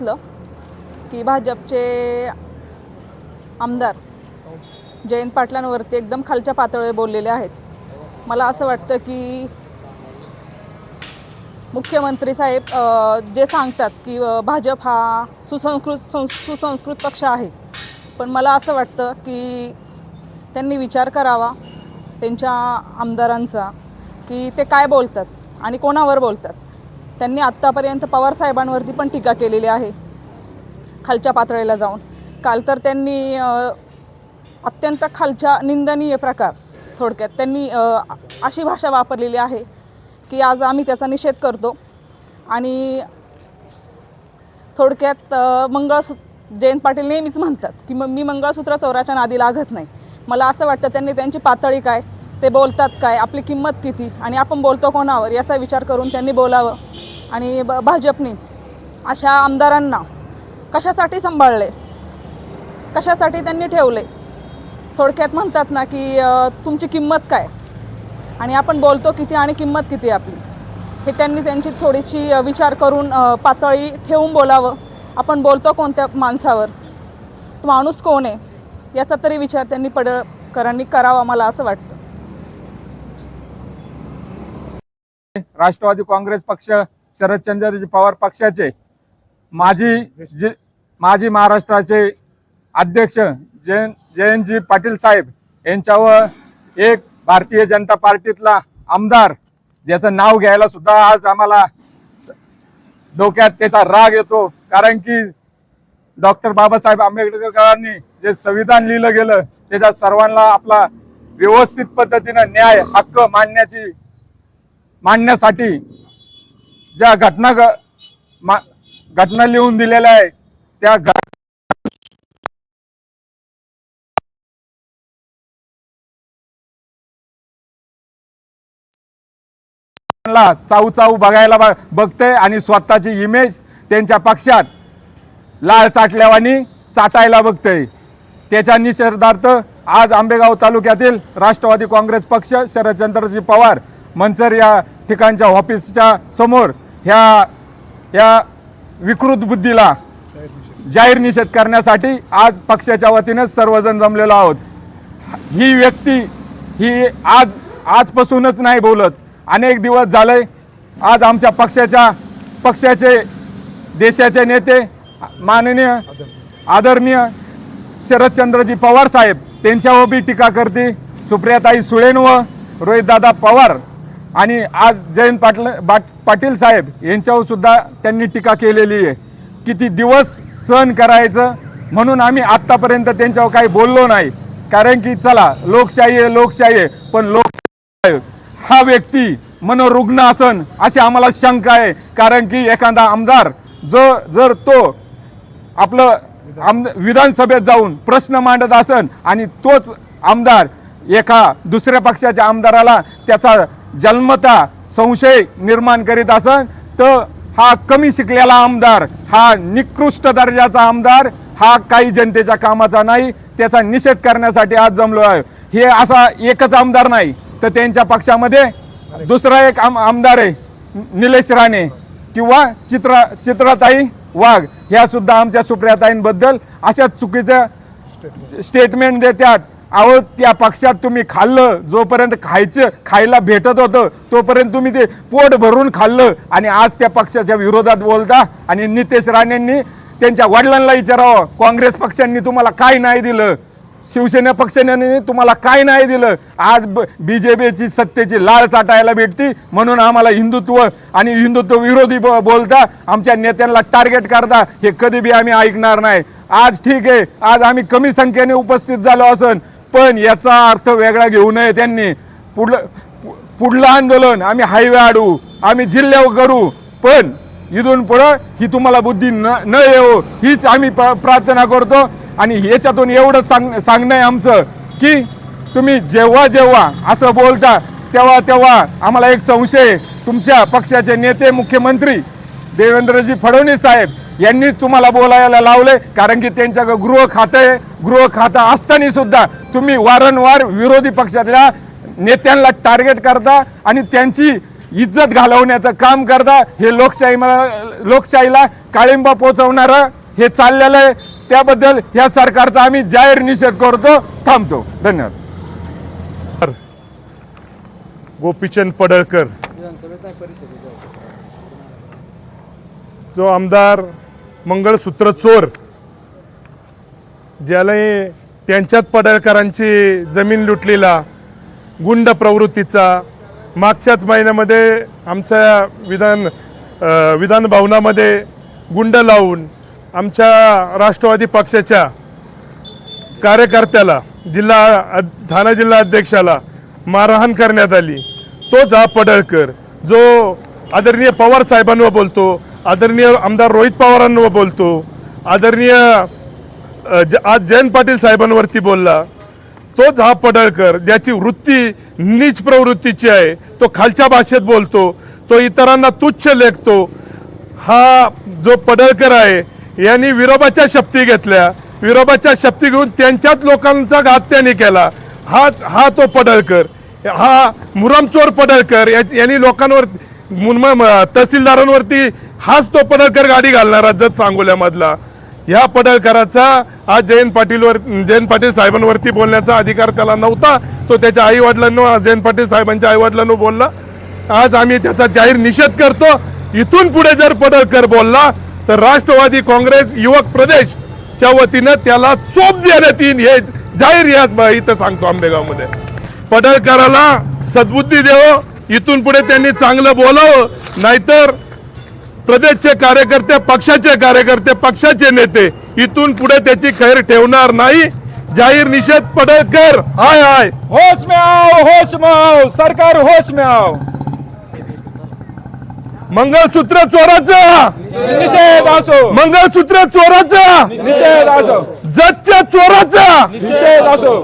बघितलं की भाजपचे आमदार जयंत पाटलांवरती एकदम खालच्या पातळीवर बोललेले आहेत. मला असं वाटतं की मुख्यमंत्री साहेब जे सांगतात की भाजप हा सुसंस्कृत सं- सुसंस्कृत पक्ष आहे. पण मला असं वाटतं की त्यांनी विचार करावा त्यांच्या आमदारांचा की ते काय बोलतात आणि कोणावर बोलतात. त्यांनी आत्तापर्यंत पवारसाहेबांवरती पण टीका केलेली आहे खालच्या पातळीला जाऊन. काल तर त्यांनी अत्यंत खालच्या निंदनीय प्रकार थोडक्यात त्यांनी अशी भाषा वापरलेली आहे की आज आम्ही त्याचा निषेध करतो आणि थोडक्यात मंगळसूत्र मंगळसू जयंत पाटील नेहमीच म्हणतात की मग मी मंगळसूत्र चौराच्या नादी लागत नाही. मला असं वाटतं त्यांनी त्यांची पातळी काय ते बोलतात काय आपली किंमत किती आणि आपण बोलतो कोणावर याचा विचार करून त्यांनी बोलावं. आणि ब भाजपने अशा आमदारांना कशासाठी सांभाळले? कशासाठी त्यांनी ठेवले? थोडक्यात म्हणतात ना की तुमची किंमत काय? आणि आपण बोलतो किती आणि किंमत किती आपली? हे त्यांनी त्यांची थोडीशी विचार करून पातळी ठेवून बोलावं. आपण बोलतो कोणत्या माणसावर? तो माणूस कोण आहे? याचा तरी विचार त्यांनी पडळकरांनी करावा मला असं वाटतं. राष्ट्रवादी काँग्रेस पक्ष शरदचंद्रजी पवार पक्षाचे माजी जे माजी महाराष्ट्राचे अध्यक्ष जयंत जयंतजी पाटील साहेब यांच्यावर एक भारतीय जनता पार्टीतला आमदार ज्याचं नाव घ्यायला सुद्धा आज आम्हाला डोक्यात त्याचा राग येतो. कारण की डॉक्टर बाबासाहेब आंबेडकरांनी जे संविधान लिहिलं गेलं त्याच्या सर्वांना आपला व्यवस्थित पद्धतीनं न्याय हक्क मांडण्याची मांडण्यासाठी ज्या घटना ग- घटना लिहून दिलेल्या आहे त्या ला चाऊ चाऊ बघायला बघते आणि स्वतःची इमेज त्यांच्या पक्षात लाळ चाटल्यावानी चाटायला बघतंय. त्याच्या निषेधार्थ आज आंबेगाव तालुक्यातील राष्ट्रवादी काँग्रेस पक्ष शरदचंद्रजी पवार मंचर या ठिकाणच्या ऑफिसच्या समोर ह्या या विकृत बुद्धीला जाहीर निषेध करण्यासाठी आज पक्षाच्या वतीनं सर्वजण जमलेलो आहोत. ही व्यक्ती ही आज आजपासूनच नाही बोलत. अनेक दिवस झाले आज आमच्या पक्षाच्या पक्षाचे देशाचे नेते माननीय आदरणीय शरदचंद्रजी पवार साहेब त्यांच्यावर बी टीका करते. सुप्रियाताई सुळेन व रोहितदादा पवार आणि आज जयंत पाटल बाट पाटील साहेब यांच्यावर सुद्धा त्यांनी टीका केलेली आहे किती दिवस सहन करायचं म्हणून आम्ही आत्तापर्यंत त्यांच्यावर काही बोललो नाही. कारण की चला लोकशाही आहे लोकशाही आहे पण लोकशाही हा व्यक्ती मनोरुग्ण असन अशी आम्हाला शंका आहे. कारण की एखादा आमदार जो जर तो आपलं आम विधानसभेत जाऊन प्रश्न मांडत असन आणि तोच आमदार एका दुसऱ्या पक्षाच्या आमदाराला त्याचा जन्मता संशय निर्माण करीत असन तर हा कमी शिकलेला आमदार हा निकृष्ट दर्जाचा आमदार हा काही जनतेच्या कामाचा नाही त्याचा निषेध करण्यासाठी आज जमलो आहे. हे असा एकच आमदार नाही तर त्यांच्या पक्षामध्ये दुसरा एक आम आमदार आहे निलेश राणे किंवा चित्रा चित्राताई वाघ. ह्या सुद्धा आमच्या सुप्रियाताईंबद्दल अशा चुकीचं स्टेटमेंट देतात. अहो त्या पक्षात तुम्ही खाल्लं जोपर्यंत खायचं खायला भेटत होतं तोपर्यंत तुम्ही ते पोट भरून खाल्लं. आणि आज त्या पक्षाच्या विरोधात बोलता आणि नितेश राणेंनी त्यांच्या वडिलांना विचारावं काँग्रेस पक्षांनी तुम्हाला काय नाही दिलं? शिवसेना पक्षाने तुम्हाला काय नाही दिलं? आज बी जे पीची सत्तेची लाळ चाटायला भेटती म्हणून आम्हाला हिंदुत्व आणि हिंदुत्व विरोधी बोलता आमच्या नेत्यांना टार्गेट करता हे कधी बी आम्ही ऐकणार नाही. आज ठीक आहे आज आम्ही कमी संख्येने उपस्थित झालो असून पण याचा अर्थ वेगळा घेऊ नये त्यांनी. पुढलं पुढलं आंदोलन आम्ही हायवे आडू आम्ही जिल्ह्यावर करू पण इथून पुढं ही तुम्हाला बुद्धी न न येऊ हो, हीच आम्ही प- प्रार्थना करतो. आणि याच्यातून एवढं सांग सांगणं आहे आमचं की तुम्ही जेव्हा जेव्हा असं बोलता तेव्हा तेव्हा आम्हाला एक संशय तुमच्या पक्षाचे नेते मुख्यमंत्री देवेंद्रजी फडणवीस साहेब यांनी तुम्हाला बोलायला लावले कारण की त्यांच्याकडे गृह खातं आहे. गृह खातं असताना सुद्धा तुम्ही वारंवार विरोधी पक्षातल्या नेत्यांना टार्गेट करता आणि त्यांची इज्जत घालवण्याचं काम करता. हे लोकशाही लोकशाहीला काळिंबा पोचवणारं हे चाललेलं आहे. त्याबद्दल या सरकारचा आम्ही जाहीर निषेध करतो. थांबतो. धन्यवाद. गोपीचंद पडळकर. जो आमदार मंगळसूत्र चोर ज्याला त्यांच्याच पडळकरांची जमीन लुटलेला गुंड प्रवृत्तीचा. मागच्याच महिन्यामध्ये आमच्या विधान विधान भवनामध्ये गुंड लावून आमच्या राष्ट्रवादी पक्षाच्या कार्यकर्त्याला जिल्हा ठाणे जिल्हा अध्यक्षाला मारहाण करण्यात आली. तोच हा पडळकर जो आदरणीय पवार साहेबांवर बोलतो आदरणीय आमदार रोहित पवारांवर बोलतो. आदरणीय ज- आज जयंत पाटील साहेबांवरती बोलला. तोच हा पडळकर ज्याची वृत्ती नीच प्रवृत्तीची आहे तो खालच्या भाषेत बोलतो तो इतरांना तुच्छ लेखतो. हा जो पडळकर आहे यांनी विरोबाच्या शक्ती घेतल्या. विरोबाच्या शक्ती घेऊन त्यांच्याच लोकांचा घात त्यांनी केला. हा हा तो पडळकर. हा मुरमचोर पडळकर या- यांनी लोकांवर तहसीलदारांवरती हाच तो पडळकर गाडी घालणारा जत सांगोल्यामधला. ह्या पडळकराचा आज जयंत पाटीलवर जयंत पाटील साहेबांवरती बोलण्याचा अधिकार त्याला नव्हता. तो त्याच्या आईवडिलांनो आज जयंत पाटील साहेबांच्या आईवडिलांनो बोलला. आज आम्ही त्याचा जाहीर निषेध करतो. इथून पुढे जर पडळकर बोलला तर राष्ट्रवादी काँग्रेस युवक प्रदेशच्या वतीनं त्याला चोप देण्यात येईल हे जाहीर याच इथं सांगतो आंबेगावमध्ये. पडळकराला सद्बुद्धी देव इथून पुढे त्यांनी चांगलं बोलावं नाहीतर प्रदेशचे कार्यकर्ते पक्षाचे कार्यकर्ते पक्षाचे नेते इथून पुढे त्याची खैर ठेवणार नाही. जाहीर निषेध पडळकर हाय हाय. होश में आओ होश में आओ सरकार होश में आओ मंगळसूत्र चोराचं निषेध असो. मंगळसूत्र चोराचं निषेध असो. जजच्या चोराचं निषेध असो.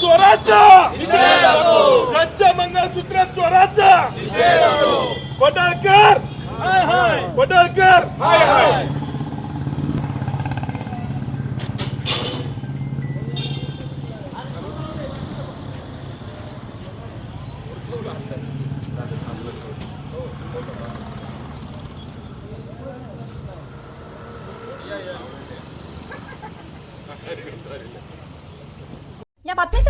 मंगळसूत्र चोराचं सज्ज मंगळसूत्र चोराचं पडळकर पडळकर या बातमीचे प्रायोजक